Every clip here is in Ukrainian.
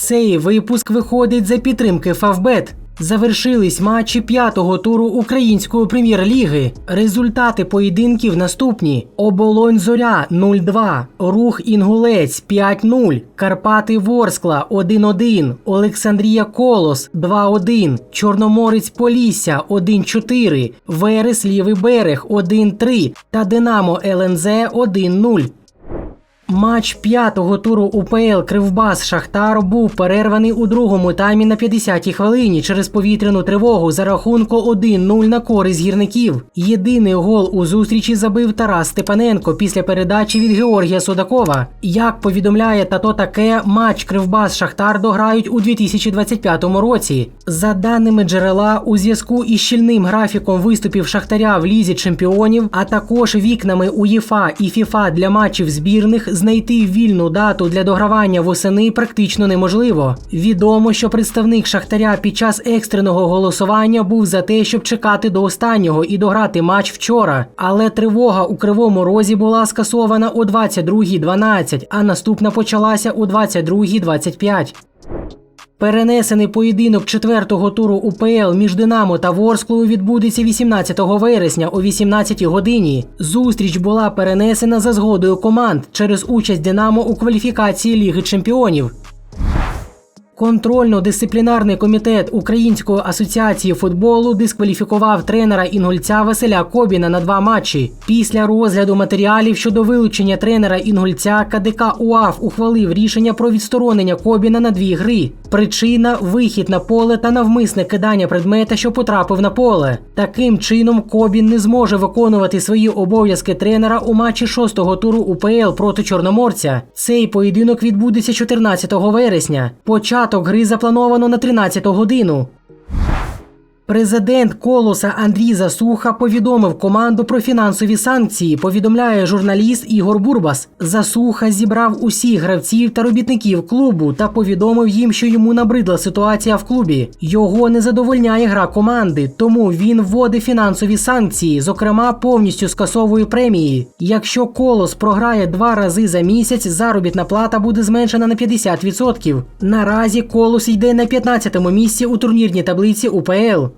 Цей випуск виходить за підтримки Фавбет. Завершились матчі п'ятого туру української прем'єр-ліги. Результати поєдинків наступні: Оболонь Зоря 0-2, Рух Інгулець 5-0, Карпати Ворскла 1-1, Олександрія Колос 2-1, Чорноморець Полісся 1-4, Верес Лівий Берег 1-3 та Динамо ЛНЗ 1-0. Матч п'ятого туру УПЛ Кривбас Шахтар був перерваний у другому таймі на 50-й хвилині через повітряну тривогу за рахунку 1-0 на користь гірників. Єдиний гол у зустрічі забив Тарас Степаненко після передачі від Георгія Судакова. Як повідомляє тато таке, матч Кривбас Шахтар дограють у 2025 році. За даними джерела, у зв'язку із щільним графіком виступів Шахтаря в лізі чемпіонів, а також вікнами УЄФА і ФІФА для матчів збірних знайти вільну дату для догравання восени практично неможливо. Відомо, що представник Шахтаря під час екстреного голосування був за те, щоб чекати до останнього і дограти матч вчора. Але тривога у кривому розі була скасована о 22.12, а наступна почалася у 22.25. Перенесений поєдинок четвертого туру УПЛ між Динамо та Ворсклою відбудеться 18 вересня о 18 годині. Зустріч була перенесена за згодою команд через участь Динамо у кваліфікації Ліги Чемпіонів. Контрольно-дисциплінарний комітет Української асоціації футболу дискваліфікував тренера інгульця Василя Кобіна на два матчі. Після розгляду матеріалів щодо вилучення тренера інгульця КДК УАФ ухвалив рішення про відсторонення Кобіна на дві гри. Причина вихід на поле та навмисне кидання предмета, що потрапив на поле. Таким чином, Кобін не зможе виконувати свої обов'язки тренера у матчі шостого туру УПЛ проти Чорноморця. Цей поєдинок відбудеться 14 вересня. Початок гри заплановано на 13 годину. Президент Колоса Андрій Засуха повідомив команду про фінансові санкції. Повідомляє журналіст Ігор Бурбас. Засуха зібрав усіх гравців та робітників клубу та повідомив їм, що йому набридла ситуація в клубі. Його не задовольняє гра команди, тому він вводить фінансові санкції, зокрема повністю скасовує премії. Якщо колос програє два рази за місяць, заробітна плата буде зменшена на 50%. Наразі колос йде на 15-му місці у турнірній таблиці УПЛ.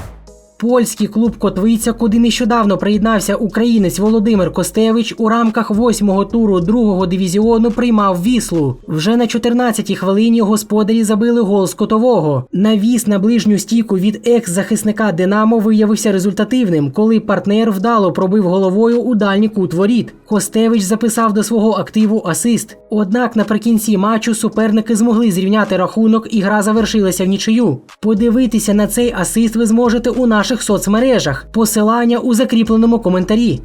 Польський клуб Котвиця, куди нещодавно приєднався українець Володимир Костевич, у рамках восьмого туру другого дивізіону приймав віслу. Вже на 14-й хвилині господарі забили гол з котового. Навіс на ближню стійку від екс-захисника Динамо виявився результативним, коли партнер вдало пробив головою у дальній кут воріт. Костевич записав до свого активу асист. Однак наприкінці матчу суперники змогли зрівняти рахунок, і гра завершилася в нічию. Подивитися на цей асист ви зможете у наших соцмережах. Посилання у закріпленому коментарі.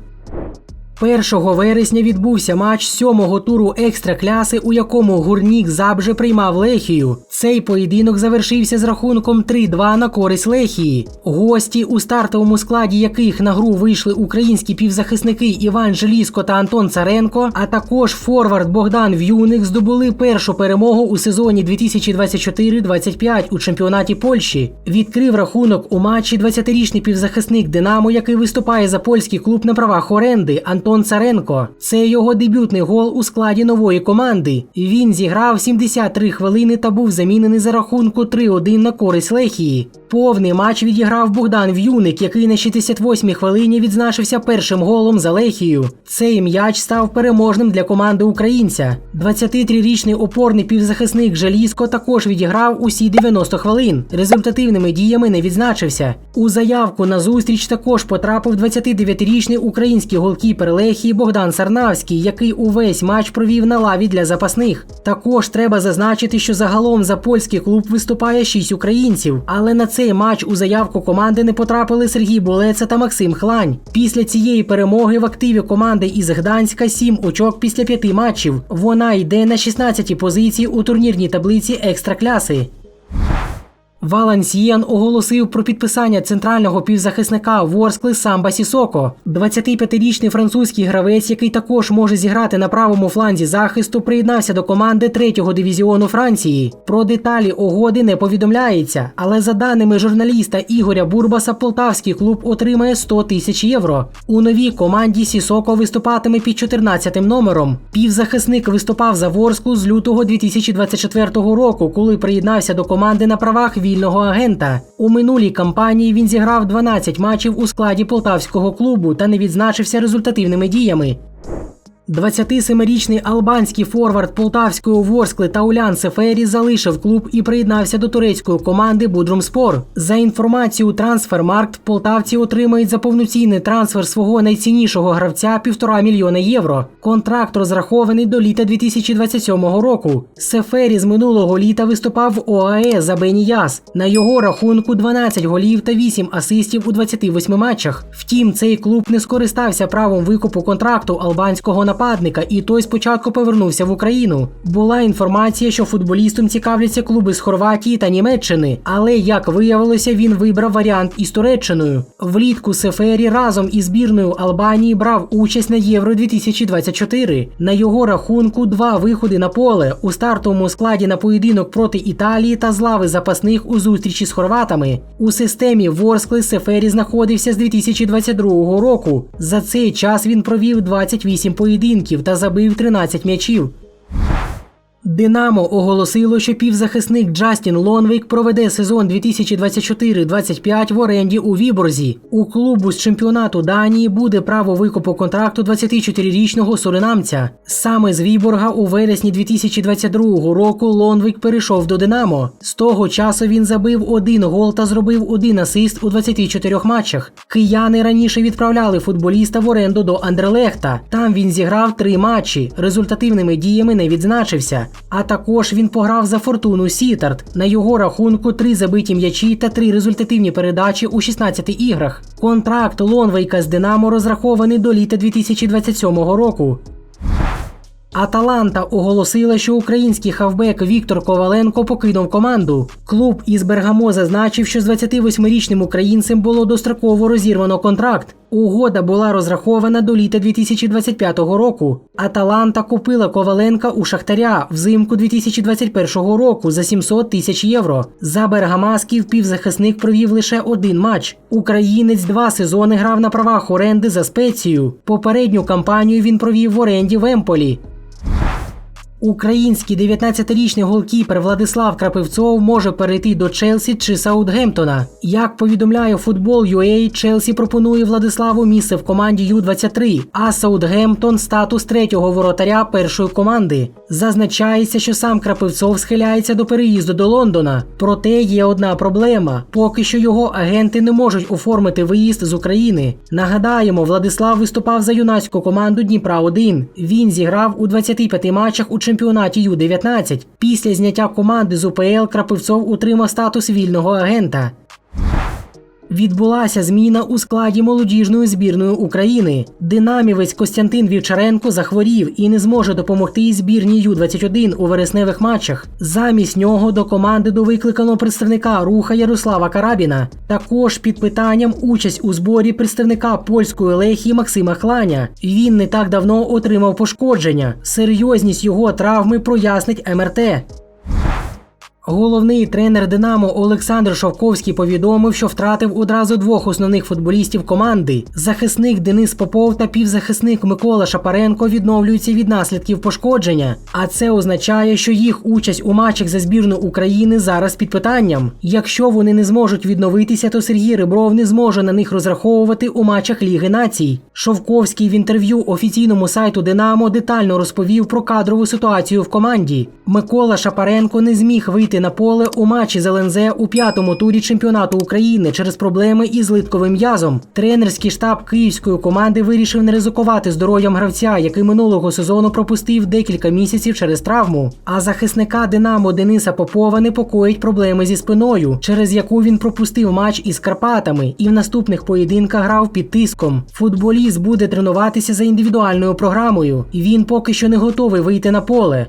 1 вересня відбувся матч сьомого туру екстракляси, у якому гурнік Забже приймав Лехію. Цей поєдинок завершився з рахунком 3-2 на користь Лехії. Гості, у стартовому складі яких на гру вийшли українські півзахисники Іван Желіско та Антон Царенко, а також форвард Богдан В'юник здобули першу перемогу у сезоні 2024-25 у чемпіонаті Польщі. Відкрив рахунок у матчі 20-річний півзахисник Динамо, який виступає за польський клуб на правах оренди. Антон Царенко. Це його дебютний гол у складі нової команди. Він зіграв 73 хвилини та був замінений за рахунку 3-1 на користь Лехії. Повний матч відіграв Богдан В'юник, який на 68-й хвилині відзначився першим голом за Лехію. Цей м'яч став переможним для команди українця. 23-річний опорний півзахисник Желіско також відіграв усі 90 хвилин. Результативними діями не відзначився. У заявку на зустріч також потрапив 29-річний український голкіпер Лехії Богдан Сарнавський, який увесь матч провів на лаві для запасних. Також треба зазначити, що загалом за польський клуб виступає 6 українців, але на цей матч у заявку команди не потрапили Сергій Болеца та Максим Хлань. Після цієї перемоги в активі команди із Гданська 7 очок після п'яти матчів. Вона йде на 16-й позиції у турнірній таблиці екстракляси. Валансієн оголосив про підписання центрального півзахисника Ворскли Самба Сісоко. 25-річний французький гравець, який також може зіграти на правому фланзі захисту, приєднався до команди третього дивізіону Франції. Про деталі угоди не повідомляється, але за даними журналіста Ігоря Бурбаса, полтавський клуб отримає 100 тисяч євро. У новій команді Сісоко виступатиме під 14 номером. Півзахисник виступав за Ворсклу з лютого 2024 року, коли приєднався до команди на правах вільного агента. У минулій кампанії він зіграв 12 матчів у складі полтавського клубу та не відзначився результативними діями. 27-річний албанський форвард полтавської Ворскли Таулян Сефері залишив клуб і приєднався до турецької команди Будрумспор. За інформацією Трансфермаркт, полтавці отримають за повноцінний трансфер свого найціннішого гравця півтора мільйона євро. Контракт розрахований до літа 2027 року. Сефері з минулого літа виступав в ОАЕ за Беніяс. На його рахунку 12 голів та 8 асистів у 28 матчах. Втім, цей клуб не скористався правом викупу контракту албанського нападника, і той спочатку повернувся в Україну. Була інформація, що футболістом цікавляться клуби з Хорватії та Німеччини, але як виявилося, він вибрав варіант із Туреччиною. Влітку Сефері разом із збірною Албанії брав участь на Євро 2024. На його рахунку два виходи на поле у стартовому складі на поєдинок проти Італії та з лави запасних у зустрічі з хорватами. У системі Ворскли Сефері знаходився з 2022 року. За цей час він провів 28 поєдинків та забив 13 м'ячів. Динамо оголосило, що півзахисник Джастін Лонвік проведе сезон 2024-25 в оренді у Віборзі. У клубу з чемпіонату Данії буде право викупу контракту 24-річного суринамця. Саме з Віборга у вересні 2022 року Лонвік перейшов до Динамо. З того часу він забив один гол та зробив один асист у 24 матчах. Кияни раніше відправляли футболіста в оренду до Андерлехта. Там він зіграв три матчі. Результативними діями не відзначився. А також він пограв за фортуну Сітарт. На його рахунку три забиті м'ячі та три результативні передачі у 16 іграх. Контракт Лонвейка з Динамо розрахований до літа 2027 року. Аталанта оголосила, що український хавбек Віктор Коваленко покинув команду. Клуб із Бергамо зазначив, що з 28-річним українцем було достроково розірвано контракт. Угода була розрахована до літа 2025 року. Аталанта купила Коваленка у Шахтаря взимку 2021 року за 700 тисяч євро. За Бергамасків півзахисник провів лише один матч. Українець два сезони грав на правах оренди за спецію. Попередню кампанію він провів в оренді в Емполі. Український 19-річний голкіпер Владислав Крапивцов може перейти до Челсі чи Саутгемптона. Як повідомляє футбол UA, Челсі пропонує Владиславу місце в команді Ю-23, а Саутгемптон статус третього воротаря першої команди. Зазначається, що сам Крапивцов схиляється до переїзду до Лондона. Проте є одна проблема: поки що його агенти не можуть оформити виїзд з України. Нагадаємо, Владислав виступав за юнацьку команду Дніпра 1 Він зіграв у 25 матчах у чемпіонаті Ю-19. Після зняття команди з УПЛ Крапивцов утримав статус вільного агента. Відбулася зміна у складі молодіжної збірної України. Динамівець Костянтин Вівчаренко захворів і не зможе допомогти збірній Ю-21 у вересневих матчах. Замість нього до команди довикликано представника руха Ярослава Карабіна. Також під питанням участь у зборі представника польської лехії Максима Хланя. Він не так давно отримав пошкодження. Серйозність його травми прояснить МРТ. Головний тренер Динамо Олександр Шовковський повідомив, що втратив одразу двох основних футболістів команди. Захисник Денис Попов та півзахисник Микола Шапаренко відновлюються від наслідків пошкодження. А це означає, що їх участь у матчах за збірну України зараз під питанням. Якщо вони не зможуть відновитися, то Сергій Ребров не зможе на них розраховувати у матчах Ліги націй. Шовковський в інтерв'ю офіційному сайту Динамо детально розповів про кадрову ситуацію в команді. Микола Шапаренко не зміг вийти на поле у матчі з ЛНЗ у п'ятому турі чемпіонату України через проблеми із литковим м'язом. Тренерський штаб київської команди вирішив не ризикувати здоров'ям гравця, який минулого сезону пропустив декілька місяців через травму. А захисника Динамо Дениса Попова непокоїть проблеми зі спиною, через яку він пропустив матч із Карпатами і в наступних поєдинках грав під тиском. Футболіст буде тренуватися за індивідуальною програмою. Він поки що не готовий вийти на поле.